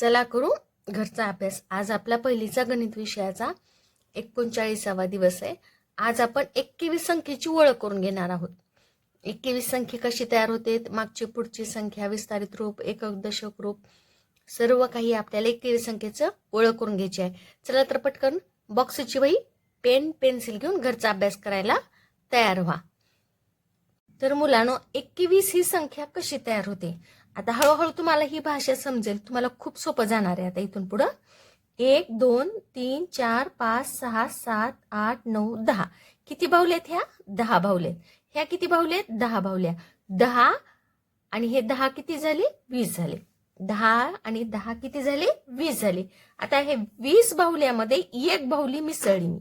चला करू घरचा अभ्यास. आज आपला पहिलीचा गणित विषयाचा एकोणचाळीसावा दिवस आहे. आज आपण एक्केवीस संख्येची ओळख करून घेणार आहोत. एक्केवीस संख्या कशी तयार होते? मागची पुढची संख्या विस्तारित रूप एकक दशक रूप सर्व काही आपल्याला एकवीस संख्येचं ओळख करून घ्यायची आहे. चला तर पटकन बॉक्सची वही पेन पेन्सिल घेऊन घरचा अभ्यास करायला तयार व्हा. तर मुलांनो एकवीस ही संख्या कशी तयार होते? आता हळूहळू तुम्हाला ही भाषा समजेल. तुम्हाला खूप सोपं जाणार आहे आता इथून पुढं. एक दोन तीन चार पाच सहा सात आठ नऊ दहा. किती बाहुलेत ह्या? दहा बाहुलेत ह्या किती बाहुलेत दहा बाहुल्या दहा आणि हे दहा किती झाले? वीस झाले. दहा आणि दहा किती झाले? वीस झाले. आता हे वीस बाहुल्यामध्ये एक बाहुली मिसळली मी.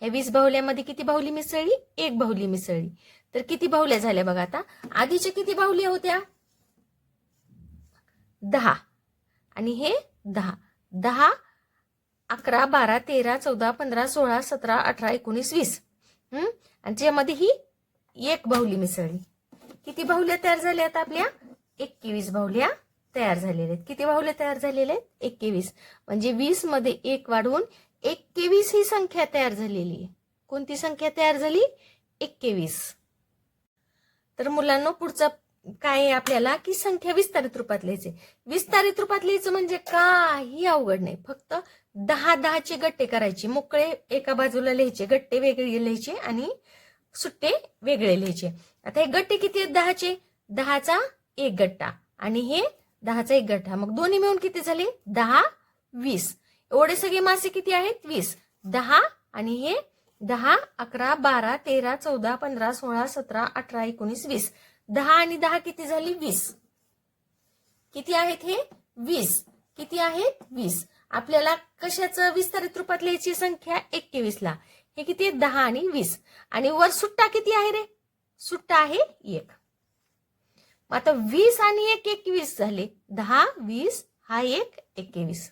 ह्या वीस बाहुल्यामध्ये किती बाहुली मिसळली? एक बाहुली मिसळली. तर किती बाहुल्या झाल्या बघा आता. आधीच्या किती बाहुल्या होत्या? दहा. आणि हे दहा. दहा अकरा बारा तेरा चौदा पंधरा सोळा सतरा अठरा एकोणीस वीस. हम्म आणि त्यामध्ये ही एक बाहुली मिसळली. किती बाहुल्या तयार झाल्या आहेत आपल्या? एकवीस बाहुल्या तयार झालेल्या आहेत. किती बाहुल्या तयार झालेल्या आहेत? एकवीस. म्हणजे वीसमध्ये एक वाढवून एकवीस ही संख्या तयार झालेली आहे. कोणती संख्या तयार झाली? एकवीस. तर मुलांना पुढचा काय आहे आपल्याला? की संख्या विस्तारित रूपात लिहायचे. विस्तारित रूपात लिहायचं म्हणजे काही अवघड नाही. फक्त दहा दहाचे गट्टे करायचे. मोकळे एका बाजूला लिहायचे. गट्टे वेगळे लिहायचे आणि सुट्टे वेगळे लिहायचे. आता हे गट्टे किती आहेत दहाचे? दहाचा एक गट्टा आणि हे दहाचा एक गट्टा. मग दोन्ही मिळून किती झाले? दहा वीस. एवढे सगळे मासे किती आहेत? वीस. दहा आणि हे दहा अकरा बारा तेरा चौदा पंधरा सोळा सतरा अठरा एकोणीस वीस. दहा आणि दहा किती झाली? वीस. किती आहेत हे? वीस. किती आहेत? वीस. आपल्याला कशाचं विस्तारित रूपात लिहायची संख्या? एकवीस ला हे किती दहा आणि वीस. आणि वर सुट्टा किती आहे रे? सुट्टा आहे एक. मग आता वीस आणि एक एकवीस झाले. दहा वीस हा एक एकवीस.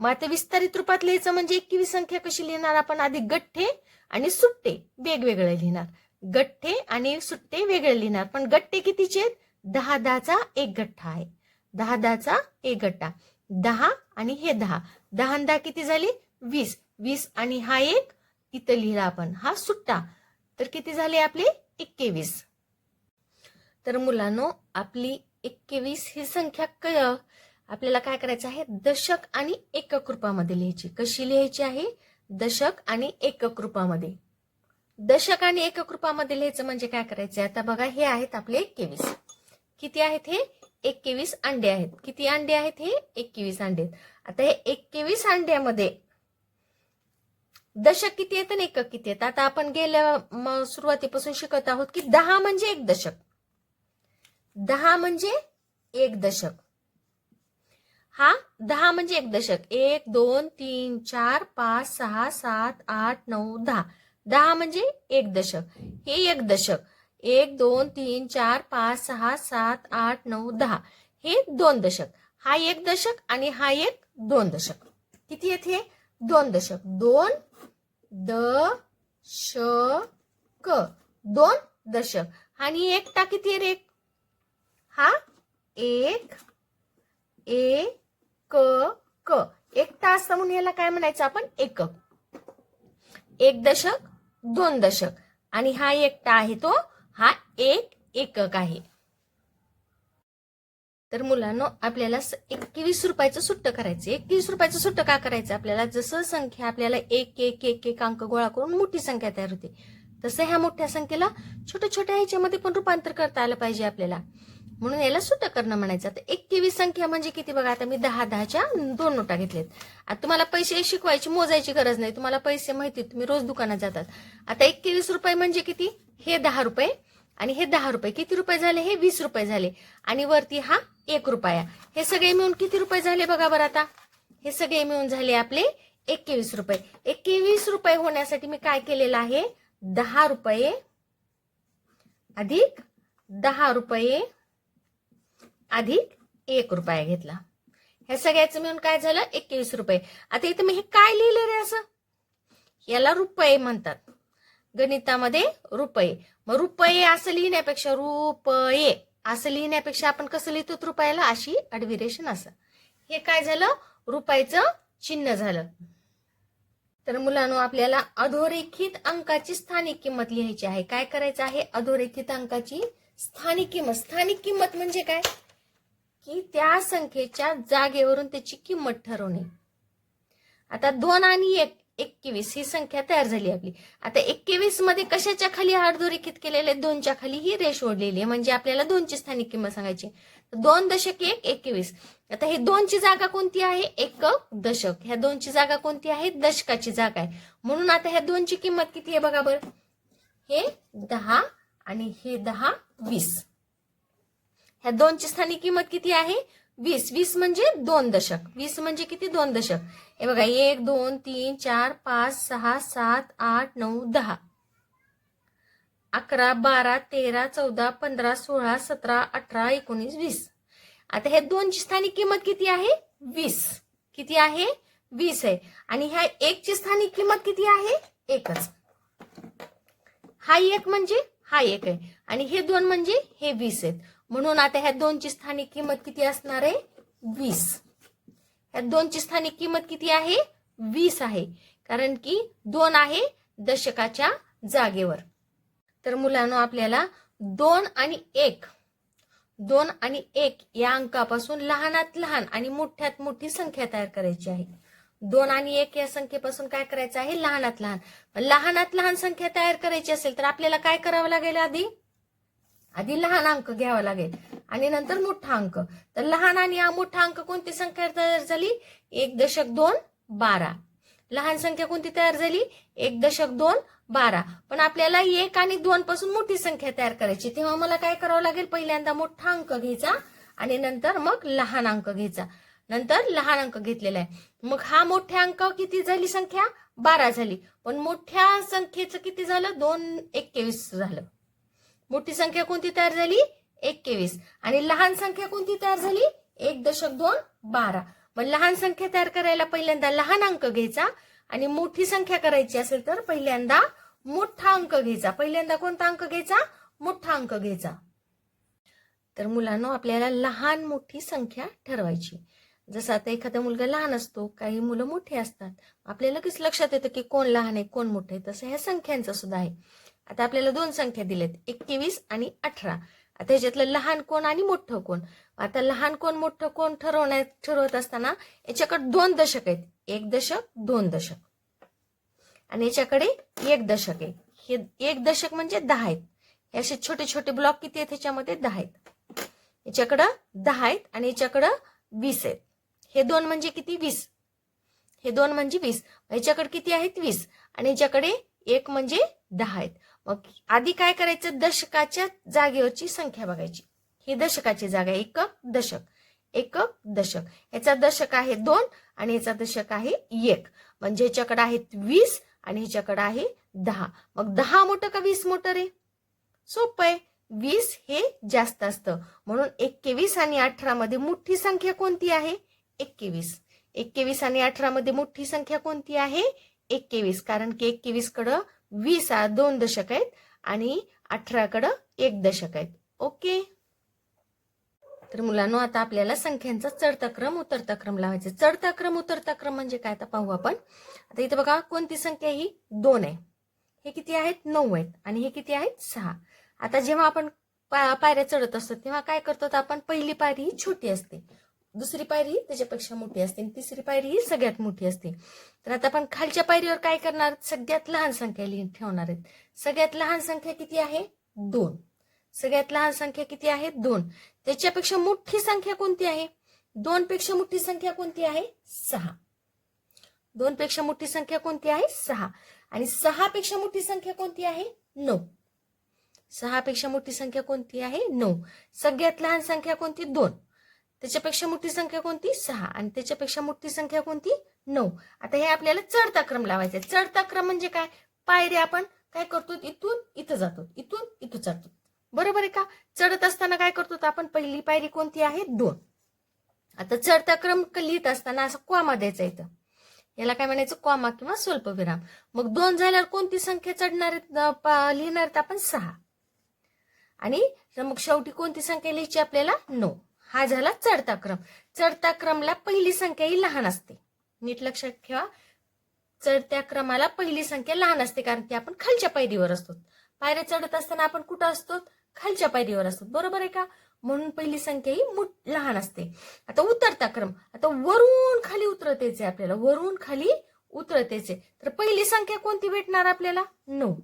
मग आता विस्तारित रूपात लिहायचं म्हणजे एकवीस संख्या कशी लिहिणार आपण? आधी गठ्ठे आणि सुट्टे वेगवेगळे लिहिणार. गठ्ठे आणि सुट्टे वेगळे लिहिणार. पण गट्टे कितीचे आहेत? दहा दहाचा एक गठ्ठा आहे. दहा दहाचा एक गट्टा दहा आणि हे दहा. दहा दहा किती झाले? वीस. वीस आणि हा एक इथं लिहिला आपण. हा सुट्टा. तर किती झाले आपले? एक्केवीस. तर मुलांनो आपली एक्केवीस ही संख्या क आपल्याला काय करायचं आहे? दशक आणि एकक रूपामध्ये लिहायची. कशी लिहायची आहे? दशक आणि एकक रूपामध्ये. दशक आणि एकक रूपामध्ये लिहायचं म्हणजे काय करायचं आता बघा हे आहेत आपले एकवीस. किती आहेत हे? एकवीस अंडे आहेत. किती अंडे आहेत हे? एकवीस अंडे आहेत. आता हे एकवीस अंड्यामध्ये दशक किती आहेत आणि एकक किती आहेत? आता आपण गेल्या सुरुवातीपासून शिकत आहोत की दहा म्हणजे एक दशक. दहा म्हणजे एक दशक. हा दहा म्हणजे एक दशक. एक दोन तीन चार पाच सहा सात आठ नऊ दहा. दहा म्हणजे एक दशक. हे एक दशक. एक दोन तीन चार पाच सहा सात आठ नऊ दहा. हे दोन दशक. हा एक दशक आणि हा एक दोन दशक. किती येथे? दोन दशक. दोन द श क दोन दशक. आणि एकटा किती रे? हा? एक ए क क एकटा असतं म्हणून याला काय म्हणायचं आपण? एकक. एक दशक दोन दशक. आणि हा एकटा आहे तो हा एक एकक आहे. तर मुलांना आपल्याला एकवीस रुपयाचं सुट्ट करायचं एकवीस रुपयाचं सुट्ट का करायचं? आपल्याला जसं संख्या आपल्याला एक एक एक एक अंक गोळा करून मोठी संख्या तयार होते. तसं ह्या मोठ्या संख्येला छोट्या छोट्या ह्याच्यामध्ये पण रूपांतर करता आलं पाहिजे आपल्याला. म्हणून याला सुद्धा करणं म्हणायचं. आता एकवीस संख्या म्हणजे किती बघा आता मी दहा दहाच्या दोन नोटा घेतल्यात आता तुम्हाला पैसे शिकवायची मोजायची गरज नाही. तुम्हाला पैसे माहिती आहेत, तुम्ही रोज दुकानात जातात. आता एकवीस रुपये म्हणजे किती? हे दहा रुपये. आणि हे दहा रुपये. किती रुपये झाले? हे वीस रुपये झाले. आणि वरती हा एक रुपया. हे सगळे मिळून किती रुपये झाले बघा बरं आता? हे सगळे मिळून झाले आपले एकवीस रुपये. एकवीस रुपये होण्यासाठी मी काय केलेलं आहे? दहा रुपये अधिक दहा रुपये अधिक एक रुपया घेतला. ह्या सगळ्याचं मिळून काय झालं? एकवीस रुपये. आता इथं मी हे काय लिहिलं रे असं? याला रुपये म्हणतात. गणितामध्ये रुपये. मग रुपये असं लिहिण्यापेक्षा रुपये. असं लिहिण्यापेक्षा आपण कसं लिहितो? रुपयाला अशी अडविरेशन असं. हे काय झालं? रुपयाचं चिन्ह झालं. तर मुलांनो आपल्याला अधोरेखित अंकाची स्थानिक किंमत लिहायची आहे. काय करायचं आहे? अधोरेखित अंकाची स्थानिक किंमत. स्थानिक किंमत म्हणजे काय? की त्या संख्येच्या जागेवरून त्याची किंमत ठरवणे. आता दोन आणि एक एकवीस ही संख्या तयार झाली आपली. आता एकवीसमध्ये कशाच्या खाली अधोरेखित केलेले दोनच्या खाली ही रेष ओढलेली आहे. म्हणजे आपल्याला दोनची स्थानिक किंमत सांगायची दोन दशक एक एकवीस. आता हे दोनची जागा कोणती आहे? एक दशक. ह्या दोनची जागा कोणती आहे? दशकाची जागा आहे. म्हणून आता ह्या दोनची किंमत किती आहे बघा बरं. हे दहा आणि हे दहा वीस. ह्या दोनची स्थानिक किंमत किती आहे? वीस. वीस म्हणजे दोन दशक. वीस म्हणजे किती? दोन दशक. हे बघा एक दोन तीन चार पाच सहा सात आठ नऊ दहा. अकरा बारा तेरा चौदा पंधरा सोळा सतरा अठरा एकोणीस वीस. आता हे दोनची स्थानिक किंमत किती आहे? वीस. किती आहे? वीस आहे. आणि ह्या एकची स्थानिक किंमत किती आहे? एकच. हा एक म्हणजे हा एक आहे. आणि हे दोन म्हणजे हे वीस आहेत. म्हणून आता ह्या दोनची स्थानिक किंमत किती असणार आहे? वीस. ह्या दोनची स्थानिक किंमत किती आहे? वीस आहे. कारण की दोन आहे दशकाच्या जागेवर. तर मुलांनो आपल्याला दोन आणि एक दोन आणि एक या अंकापासून लहानात लहान आणि मोठ्यात मोठी संख्या तयार करायची आहे. दोन आणि एक या संख्येपासून काय करायचं आहे? लहानात लहान. लहानात लहान संख्या तयार करायची असेल तर आपल्याला काय करावं लागेल आधी? आधी लहान अंक घ्यावा लागेल. आणि नंतर मोठा अंक. तर लहान आणि हा मोठा अंक कोणती संख्या तयार झाली? एक दशक दोन बारा. लहान संख्या कोणती तयार झाली? एक दशक दोन बारा. पण आपल्याला एक आणि दोन पासून मोठी संख्या तयार करायची. तेव्हा मला काय करावं लागेल? पहिल्यांदा मोठा अंक घ्यायचा आणि नंतर मग लहान अंक घ्यायचा. नंतर लहान अंक घेतलेला आहे. मग हा मोठ्या अंक किती झाली संख्या? बारा झाली. पण मोठ्या संख्येचं किती झालं? दोन एकवीस झालं. मोठी संख्या कोणती तयार झाली? एकवीस. आणि लहान संख्या कोणती तयार झाली? एक दशक दोन बारा. मग लहान संख्या तयार करायला पहिल्यांदा लहान अंक घ्यायचा. आणि मोठी संख्या करायची असेल तर पहिल्यांदा मोठा अंक घ्यायचा. पहिल्यांदा कोणता अंक घ्यायचा? मोठा अंक घ्यायचा. तर मुलांना आपल्याला लहान मोठी संख्या ठरवायची. जसं आता एखादा मुलगा लहान असतो काही मुलं मोठी असतात. आपल्याला लगेच लक्षात येतं की कोण लहान आहे कोण मोठे आहे. तसं ह्या संख्यांचं सुद्धा आहे. आता आपल्याला दोन संख्या दिल्यात. एकवीस आणि अठरा. आता ह्याच्यातलं लहान कोण आणि मोठं कोण? आता लहान कोण मोठं कोण ठरवण्यात ठरवत असताना याच्याकडे दोन दशक आहेत. एक दशक दोन दशक. आणि याच्याकडे एक दशक आहे. हे एक दशक म्हणजे दहा आहेत. हे असे छोटे छोटे ब्लॉक किती आहेत? ह्याच्यामध्ये दहा आहेत. याच्याकडं दहा आहेत आणि याच्याकडं वीस आहेत. हे दोन म्हणजे किती? वीस. हे दोन म्हणजे वीस. ह्याच्याकडे किती आहेत? वीस. आणि याच्याकडे एक म्हणजे दहा आहेत. मग आधी काय करायचं? दशकाच्या जागेवरची संख्या बघायची. ही दशकाची जागा आहे एकक दशक. एकक दशक. याचा दशक आहे दोन आणि याचा दशक आहे एक. म्हणजे ह्याच्याकडे आहेत वीस आणि ह्याच्याकडे आहे दहा. मग दहा मोठं का वीस मोठं रे? सोपं आहे. वीस हे जास्त असतं. म्हणून एकेवीस आणि अठरा मध्ये मोठी संख्या कोणती आहे? एकेवीस एकेवीस आणि अठरा मध्ये मोठी संख्या कोणती आहे? एकेवीस कारण की एकवीस कडं वीस आ- दोन दशक आहेत आणि अठराकडं एक दशक आहेत. ओके? तर मुलांनो आता आपल्याला संख्यांचा चढता क्रम उतरता क्रम लावायचा. चढता क्रम उतरता क्रम म्हणजे काय? आता पाहू आपण. आता इथे बघा कोणती संख्या ही? दोन आहे. हे किती आहेत? नऊ आहेत. आणि हे किती आहेत? सहा. आता जेव्हा आपण पायऱ्या चढत असतो तेव्हा काय करतो आपण? पहिली पायरी ही छोटी असते. दुसरी पायरी त्याच्यापेक्षा मोठी असते आणि तिसरी पायरी ही सगळ्यात मोठी असते. तर आता आपण खालच्या पायरीवर काय करणार? सगळ्यात लहान संख्या लिहून ठेवणार आहेत. सगळ्यात लहान संख्या किती आहे? दोन. सगळ्यात लहान संख्या किती आहे? दोन. त्याच्यापेक्षा मोठी संख्या कोणती आहे? दोन पेक्षा मोठी संख्या कोणती आहे? सहा. दोन पेक्षा मोठी संख्या कोणती आहे? सहा. आणि सहा पेक्षा मोठी संख्या कोणती आहे? नऊ. सहा पेक्षा मोठी संख्या कोणती आहे? नऊ. सगळ्यात लहान संख्या कोणती? दोन. त्याच्यापेक्षा मोठी संख्या कोणती? सहा. आणि त्याच्यापेक्षा मोठी संख्या कोणती? नऊ. आता हे आपल्याला चढता क्रम लावायचा आहे. चढता क्रम म्हणजे काय? पायऱ्या आपण काय करतो? इथून इथं जातो. इथून इथं चढतो. बरोबर आहे का? चढत असताना काय करतो? तर आपण पहिली पायरी कोणती आहे? दोन. आता चढता क्रम लिहित असताना असं क्वामा द्यायचा इथं. याला काय म्हणायचं? क्वामा किंवा स्वल्पविराम. मग दोन झाल्यावर कोणती संख्या चढणार आहेत, लिहिणार आपण सहा. आणि मग शेवटी कोणती संख्या लिहायची आपल्याला? नऊ. हा झाला चढता क्रम चढता क्रमला पहिली संख्या ही लहान असते. नीट लक्षात ठेवा. चढत्या क्रमाला पहिली संख्या लहान असते कारण की आपण खालच्या पायरीवर असतो. पायऱ्या चढत असताना आपण कुठं असतो? खालच्या पायरीवर असतो. बरोबर आहे का? म्हणून पहिली संख्या ही मोठ लहान असते. आता उतरता क्रम आता वरून खाली उतरतेचे आपल्याला. वरून खाली उतरतेचे. तर पहिली संख्या कोणती भेटणार आपल्याला? नऊ.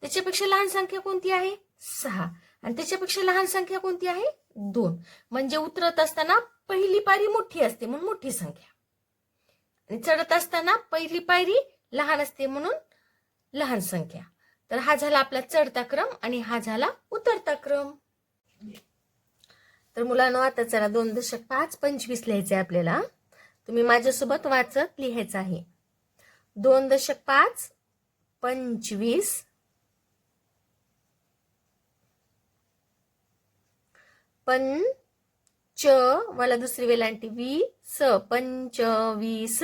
त्याच्यापेक्षा लहान संख्या कोणती आहे? सहा. आणि त्याच्यापेक्षा लहान संख्या कोणती आहे? दोन. म्हणजे उतरत असताना पहिली पायरी मोठी असते म्हणून मोठी संख्या. आणि चढत असताना पहिली पायरी लहान असते म्हणून लहान संख्या. तर हा झाला आपला चढता क्रम आणि हा झाला उतरता क्रम. तर मुलांनो आता चला दोन दशक पाच पंचवीस लिहायचे आपल्याला. तुम्ही माझ्यासोबत वाचत लिहायचं आहे. दोन दशक पाच पंचवीस पंच मला दुसरी वेलांटी वी स पंचवीस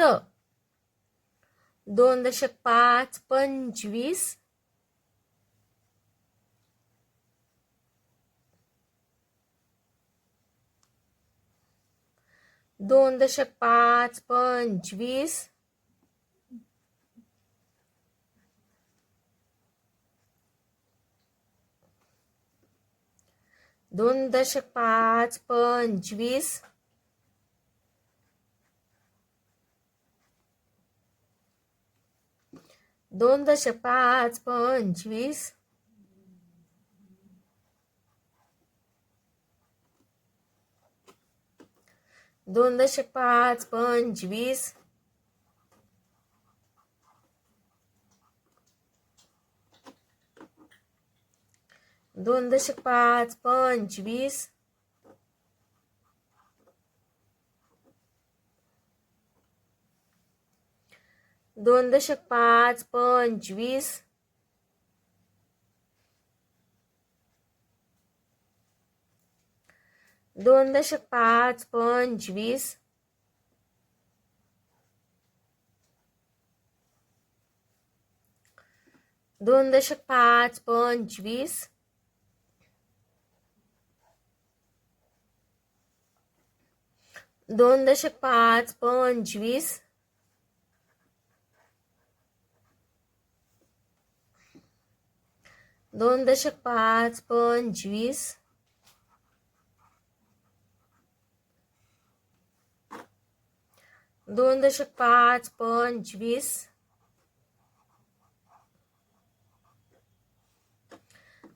दोन दशक पाच पंचवीस. दोन दशक पाच पंचवीस. दोन दशक पाच पंचवीस. दोन दशक पाच पंचवीस. दोन दशक पाच पंचवीस. दोन दशक पाच पंचवीस. दोन दशक पाच पंचवीस. दोन दशक पाच पंचवीस. दोन दशक पाच पंचवीस. दोन दशक पाच पंचवीस. दोन दशक पाच पंचवीस. दोन दशक पाच पंचवीस.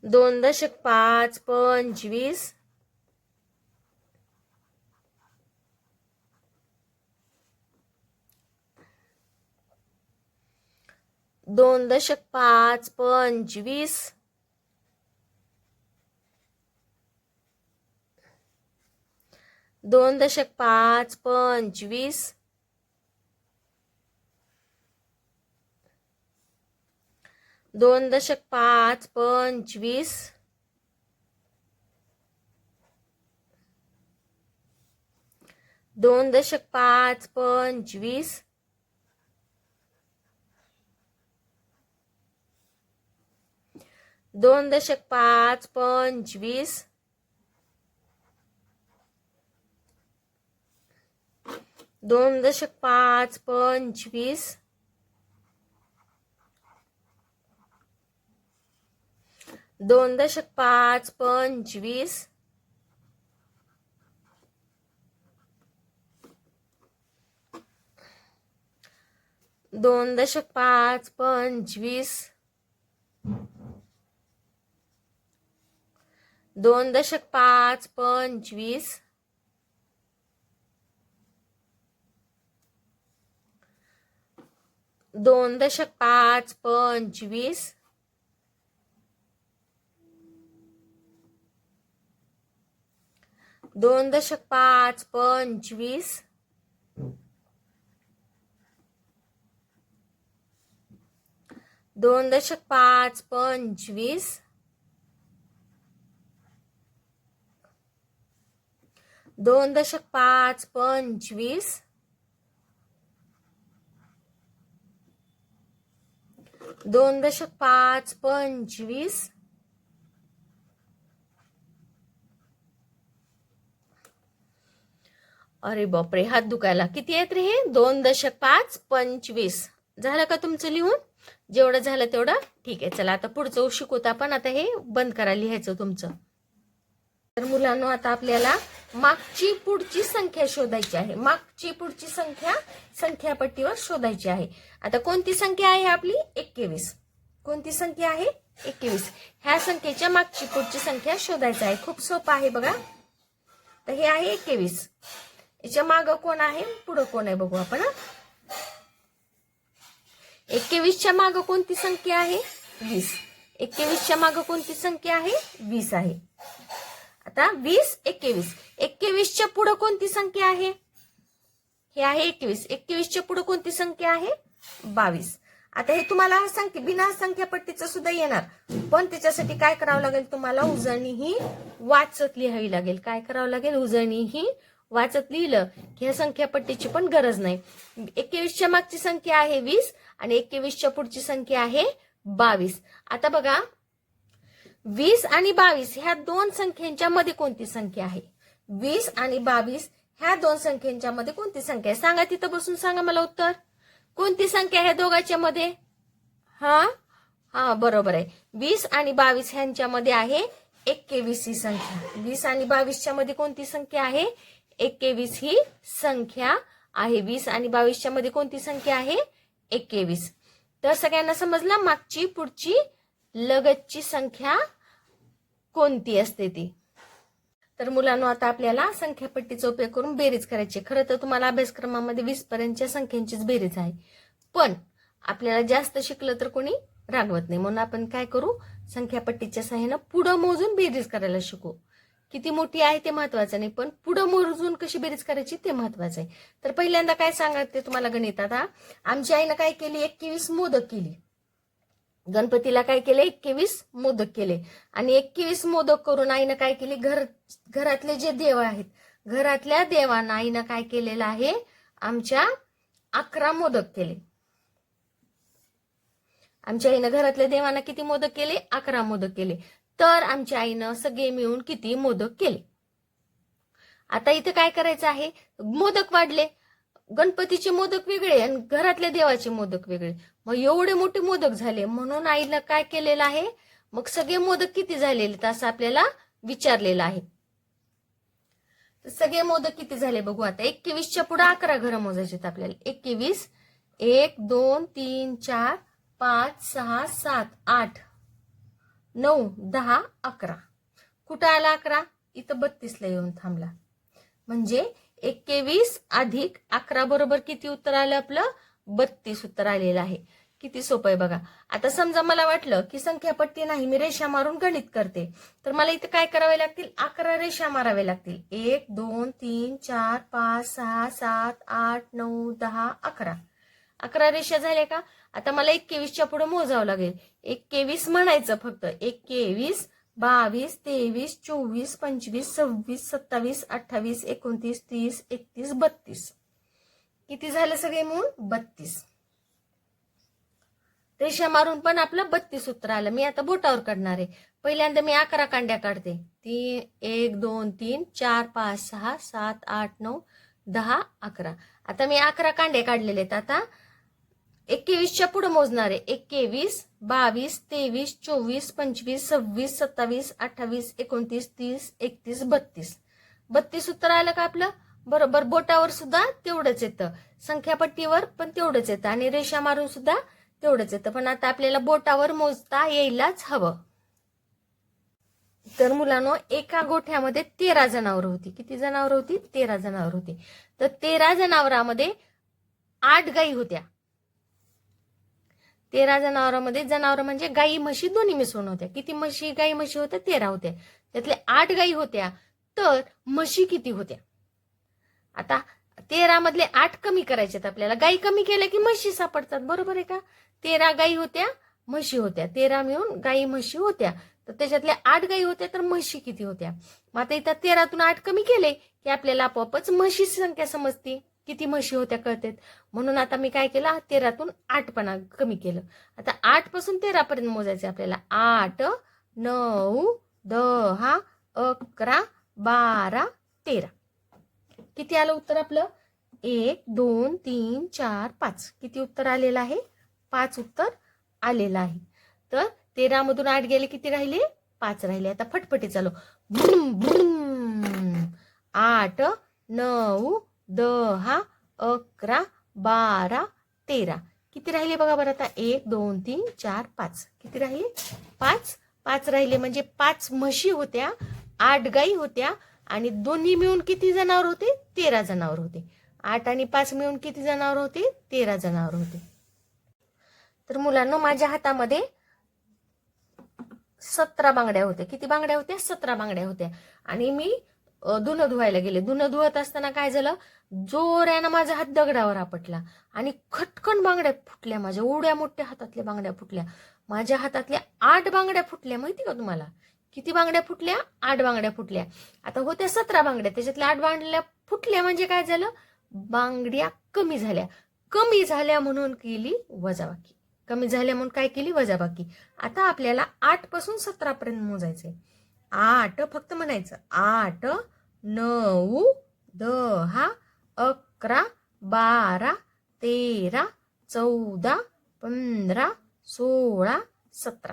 दोन दशक पाच पंचवीस. दोन दशक पाच पंचवीस. दोन दशक पाच पंचवीस. दोन दशक पाच पंचवीस. दोन दशक पाच पंचवीस. दोन दशक पाच पंचवीस. दोन दशक पाच पंचवीस. दोन दशक पाच पंचवीस. दोन दशक पाच पंचवीस. दोन दशक पाच पंचवीस. दोन दशक पाच पंचवीस. दोन दशक पाच पंचवीस. दोन दशक पाच पंचवीस. दोन दशक पाच पंचवीस. दोन दशक पाच पंचवीस. अरे बापरे हात दुखायला. किती आहेत रे हे? दोन दशक पाच पंचवीस. झालं का तुमचं लिहून? जेवढं झालं तेवढं? ठीक आहे चला आता पुढचं शिकवत आपण. आता हे बंद करा लिहायचं तुमचं. तर मुलांना आता आपल्याला मागची पुढची संख्या शोधायची आहे. मागची पुढची संख्या संख्या पट्टीवर शोधायची आहे. आता कोणती संख्या आहे आपली? एकवीस. कोणती संख्या आहे? एकवीस. ह्या संख्येच्या मागची पुढची संख्या शोधायची आहे. खूप सोपं आहे बघा. तर हे आहे एकवीस. याच्या मागं कोण आहे? पुढं कोण आहे बघू आपण हं. एकवीसच्या मागं कोणती संख्या आहे? वीस. एकवीसच्या मागं कोणती संख्या आहे? वीस आहे. आता वीस एकवीस. एकवीसच्या पुढं कोणती संख्या आहे? हे आहे एकवीस. एकवीसच्या पुढं कोणती संख्या आहे? बावीस. आता हे तुम्हाला संख्या बिना संख्या पट्टीचं सुद्धा येणार. पण त्याच्यासाठी काय करावं लागेल तुम्हाला? उजळणी ही वाचत लिहावी लागेल. काय करावं लागेल? उजळणी ही वाचत लिहिलं की ह्या संख्या पट्टीची पण गरज नाही. एकवीसच्या मागची संख्या आहे वीस आणि एकवीसच्या पुढची संख्या आहे बावीस. आता बघा वीस आणि बावीस ह्या दोन संख्यांच्या मध्ये कोणती संख्या आहे? वीस आणि बावीस ह्या दोन संख्यांच्या मध्ये कोणती संख्या आहे? सांगा तिथं बसून सांगा मला उत्तर. कोणती संख्या आहे दोघांच्या मध्ये? हा? हा बरोबर आहे. वीस आणि बावीस ह्यांच्यामध्ये आहे एक्केवीस ही संख्या. वीस आणि बावीसच्या मध्ये कोणती संख्या आहे? एक्केवीस ही संख्या आहे. वीस आणि बावीसच्या मध्ये कोणती संख्या आहे? एक्केवीस तर सगळ्यांना समजलं? मागची पुढची लगतची संख्या कोणती असते ती? तर मुलांनो आता आपल्याला संख्यापट्टीचा उपयोग करून बेरीज करायची खरं तर तुम्हाला अभ्यासक्रमामध्ये वीस पर्यंतच्या संख्यांचीच बेरीज आहे. पण आपल्याला जास्त शिकलं तर कोणी रागवत नाही. म्हणून आपण काय करू? संख्यापट्टीच्या सहाय्यानं पुढं मोजून बेरीज करायला शिकू. किती मोठी आहे ते महत्वाचं नाही पण पुढं मोजून कशी बेरीज करायची ते महत्वाचं आहे. तर पहिल्यांदा काय सांगते तुम्हाला गणितात आता आमच्या आईनं काय केली? एकवीस मोदक केली. गणपतीला काय केले? एकवीस मोदक केले. आणि एकवीस मोदक करून आईनं काय केले? घर घरातले जे देव आहेत घरातल्या देवांना आईनं काय केलेलं आहे? आमच्या अकरा मोदक केले. आमच्या आईनं घरातल्या देवांना किती मोदक केले? अकरा मोदक केले. तर आमच्या आईनं सगळे मिळून किती मोदक केले? आता इथे काय करायचं आहे? मोदक वाढले. गणपतीचे मोदक वेगळे आणि घरातल्या देवाचे मोदक वेगळे. मग एवढे मोठे मोदक झाले. म्हणून आईनं काय केलेलं आहे? मग सगळे मोदक किती झालेले असं आपल्याला विचारलेलं आहे. तर सगळे मोदक किती झाले बघू आता. एकवीसच्या पुढे अकरा घरं मोजायचे आपल्याला. एकवीस एक दोन तीन चार पाच सहा सात आठ नऊ दहा अकरा. कुठं आला अकरा? इथं बत्तीसला येऊन थांबला. म्हणजे एकवीस अधिक अकरा बरोबर किती उत्तर आलं आपलं? बत्तीस उत्तर आलेलं आहे. किती सोपं आहे बघा. आता समजा मला वाटलं की संख्यापट्टी नाही मी रेषा मारून गणित करते. तर मला इथं काय करावे लागतील? अकरा रेषा मारावे लागतील. एक दोन तीन चार पाच सहा सात आठ नऊ दहा अकरा. अकरा रेषा झाल्या का? आता मला एकवीसच्या पुढे मोजावं लागेल. एकवीस म्हणायचं फक्त. एकवीस बावीस तेवीस चोवीस पंचवीस सव्वीस सत्तावीस अठ्ठावीस एकोणतीस तीस एकतीस बत्तीस. किती झालं सगळे म्हणून बत्तीस. रेषा मारून पण आपलं बत्तीस सूत्र आलं. मी आता बोटावर काढणार आहे. पहिल्यांदा मी अकरा कांड्या काढते. तीन एक दोन तीन चार पाच सहा सात आठ नऊ दहा अकरा. आता मी अकरा कांडे काढलेले आहेत. आता एकवीसच्या पुढे मोजणार आहे. एकवीस बावीस तेवीस चोवीस पंचवीस सव्वीस सत्तावीस अठ्ठावीस एकोणतीस तीस एकतीस बत्तीस. बत्तीस सूत्र आलं का आपलं? बरोबर. बोटावर सुद्धा तेवढंच येतं. संख्यापट्टीवर पण तेवढंच येतं. आणि रेषा मारून सुद्धा तेवढंच येतं. पण आता आपल्याला बोटावर मोजता यायलाच हवं. तर मुलांनो एका गोठ्यामध्ये तेरा जनावर होती. किती जनावर होती? तेरा जनावर होती. तर तेरा जनावरांमध्ये आठ गायी होत्या. तेरा जनावरांमध्ये जनावर म्हणजे गाई म्हशी दोन्ही मिसळून होत्या. किती म्हशी गाई म्हशी होत्या तेरा होत्या. त्यातल्या आठ गाई होत्या. तर म्हशी किती होत्या? आता तेरा मधले आठ कमी करायचे आपल्याला. गाई कमी केल्या की म्हशी सापडतात. बरोबर आहे का? तेरा गाई होत्या म्हशी होत्या. तेरा मिळून गाई म्हशी होत्या. तर त्याच्यातल्या आठ गाई होत्या तर म्हशी किती होत्या? मग आता इथं तेरातून आठ कमी केले की आपल्याला आपोआपच म्हशीची संख्या समजते. किती म्हशी होत्या कळतात? म्हणून आता मी काय केलं? तेरातून आठ पणा कमी केलं. आता आठपासून तेरा पर्यंत मोजायचे आपल्याला. आठ नऊ दहा अकरा बारा तेरा. किती आलं उत्तर आपलं? एक दोन तीन चार पाच. किती उत्तर आलेलं आहे? पाच उत्तर आलेलं आहे. तर तेरामधून आठ गेले किती राहिले? पाच राहिले. आता फटफटी चालू. ब्रुम, ब्रुम. आठ नऊ दहा अकरा बारा तेरा. किती राहिले बघा बरं आता? एक दोन तीन चार पाच. किती राहिले? पाच. पाच राहिले म्हणजे पाच म्हशी होत्या आठ गाई होत्या आणि दोन्ही मिळून किती जनावर होते? तेरा जनावर होते. आठ आणि पाच मिळून किती जनावर होते? तेरा जनावर होते. तर मुलांना माझ्या हातामध्ये सतरा बांगड्या होत्या. किती बांगड्या होत्या? सतरा बांगड्या होत्या. आणि मी धुणं धुवायला गेले. धुणं धुवत असताना काय झालं? जोऱ्यानं माझा हात दगडावर आपटला. आणि खटकन बांगड्या फुटल्या माझ्या. उड्या मोठ्या हातातल्या बांगड्या फुटल्या. माझ्या हातातल्या आठ बांगड्या फुटल्या. माहिती का तुम्हाला? किती बांगड्या फुटल्या? आठ बांगड्या फुटल्या. आता होत्या सतरा बांगड्या. त्याच्यातल्या आठ बांगड्या फुटल्या म्हणजे काय झालं? बांगड्या कमी झाल्या. कमी झाल्या म्हणून केली वजाबाकी. कमी झाल्या म्हणून काय केली? वजाबाकी. आता आपल्याला आठपासून सतरा पर्यंत मोजायचंय. आठ फक्त म्हणायचं. आठ नऊ दहा अकरा बारा तेरा चौदा पंधरा सोळा सतरा.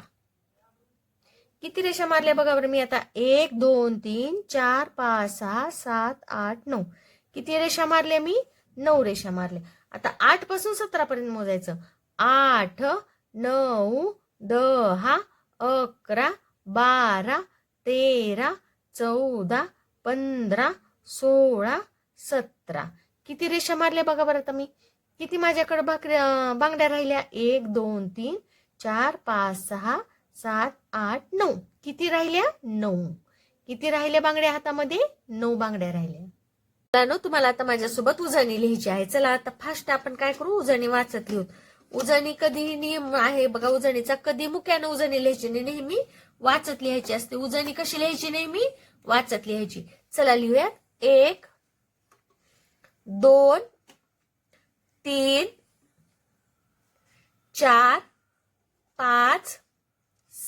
किती रेषा मारल्या बघा बरं मी आता. एक दोन तीन चार पाच सहा सात आठ नऊ. किती रेषा मारल्या मी? नऊ रेषा मारल्या. आता आठपासून सतरा पर्यंत मोजायचं. आठ नऊ दहा अकरा बारा तेरा चौदा पंधरा सोळा सतरा. किती रेषा मारल्या बघा बरं आता मी. किती माझ्याकडे भाकऱ्या बांगड्या राहिल्या? एक दोन तीन चार पाच सहा सात आठ नऊ. किती राहिल्या? नऊ. किती राहिल्या बांगड्या हातामध्ये? नऊ बांगड्या राहिल्या. मित्रांनो तुम्हाला आता माझ्यासोबत उजळणी लिहायची आहे. चला आता फास्ट आपण काय करू? उजळणी वाचत लिहू उजळणी कधी नियम आहे बघा उजळणीचा कधी मुख्यानं उजळणी लिहायची नाही. नेहमी वाचत लिहायची असते. उजळणी कशी लिहायची नेहमी? वाचत लिहायची. चला लिहूयात. एक दोन तीन चार पाच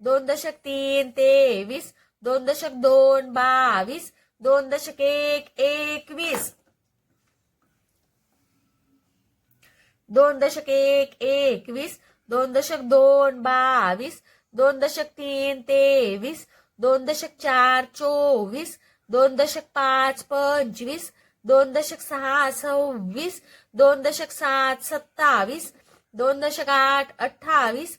दोन दशक तीन तेवीस दोन दशक दोन बावीस दोन दशक एक एकवीस दोन दशक एक एकवीस दोन दशक दोन बावीस दोन दशक तीन तेवीस दोन दशक चार चोवीस दोन दशक पाच पंचवीस दोन दशक सहा सव्वीस दोन दशक सात सत्तावीस दोन दशक आठ अठ्ठावीस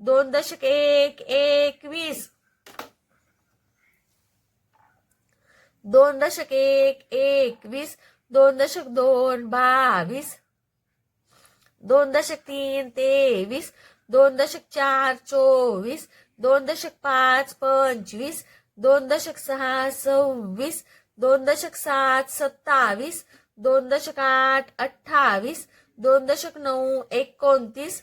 दोन दशक एक एकवीस दोन दशक एक एकवीस दोन दशक दोन बावीस दोन दशक तीन तेवीस दोन दशक चार चोवीस दोन दशक पाच पंचवीस दोन दशक सहा सव्वीस दोन दशक सात सत्तावीस दोन दशक आठ अठ्ठावीस दोन दशक नऊ एकोणतीस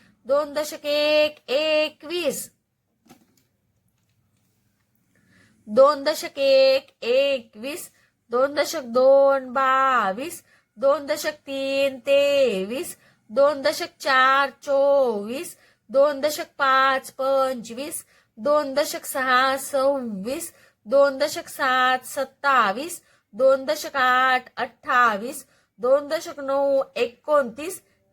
दोन दशक एक एकवीस दोन दशक एक एकवीस दोन दशक दोन बावीस दोन दशक तीन तेवीस दोन दशक चार चोवीस दोन दशक पाच पंचवीस दोन दशक सहा सव्वीस दोन दशक सात सत्तावीस दोन दशक आठ अठ्ठावीस दोन दशक नऊ एकोणतीस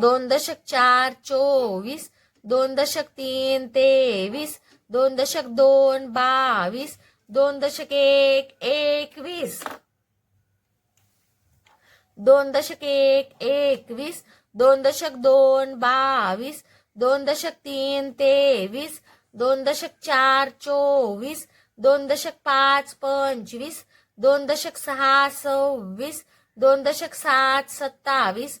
दोन दशक चार चोवीस दोन दशक तीन तेवीस दोन दशक दोन बावीस दोन दशक एक एकवीस दोन दशक एक एकवीस दोन दशक दोन बावीस दोन दशक तीन तेवीस दोन दशक चार चोवीस दोन दशक पाच पंचवीस दोन दशक सहा सव्वीस दोन दशक सात सत्तावीस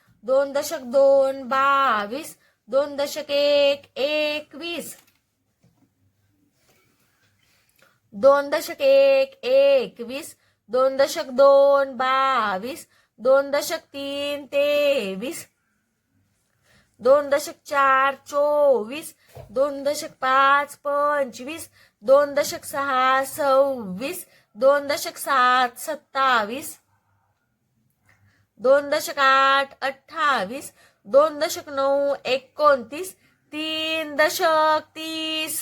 दोन दशक दोन बावीस दोन दशक एक एकवीस. दोन दशक एक एकवीस दोन दशक दोन बावीस दोन दशक तीन तेवीस दोन दशक चार चोवीस दोन दशक पाच पंचवीस दोन दशक सहा सव्वीस दोन दशक सात सत्तावीस दोन दशक आठ अठ्ठावीस दोन दशक नऊ एकोणतीस तीन दशक तीस.